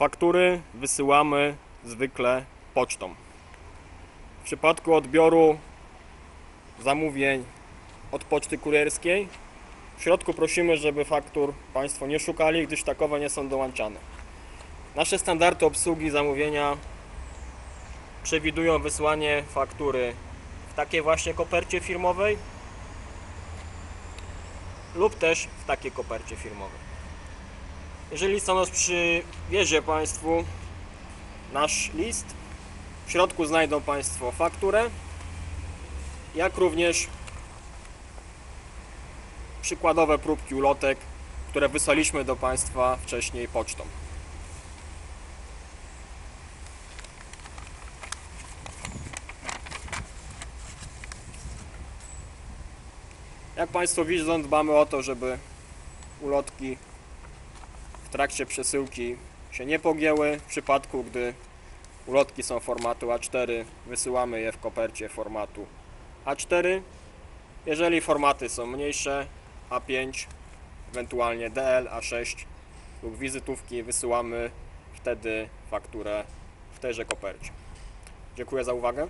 Faktury wysyłamy zwykle pocztą. W przypadku odbioru zamówień od poczty kurierskiej w środku prosimy, żeby faktur Państwo nie szukali, gdyż takowe nie są dołączane. Nasze standardy obsługi zamówienia przewidują wysłanie faktury w takiej właśnie kopercie firmowej lub też w takiej kopercie firmowej. Jeżeli listonosz przywiezie Państwu nasz list, w środku znajdą Państwo fakturę, jak również przykładowe próbki ulotek, które wysłaliśmy do Państwa wcześniej pocztą. Jak Państwo widzą, dbamy o to, żeby ulotki trakcie przesyłki się nie pogięły. W przypadku, gdy ulotki są formatu A4, wysyłamy je w kopercie formatu A4. Jeżeli formaty są mniejsze, A5, ewentualnie DL, A6 lub wizytówki, wysyłamy wtedy fakturę w tejże kopercie. Dziękuję za uwagę.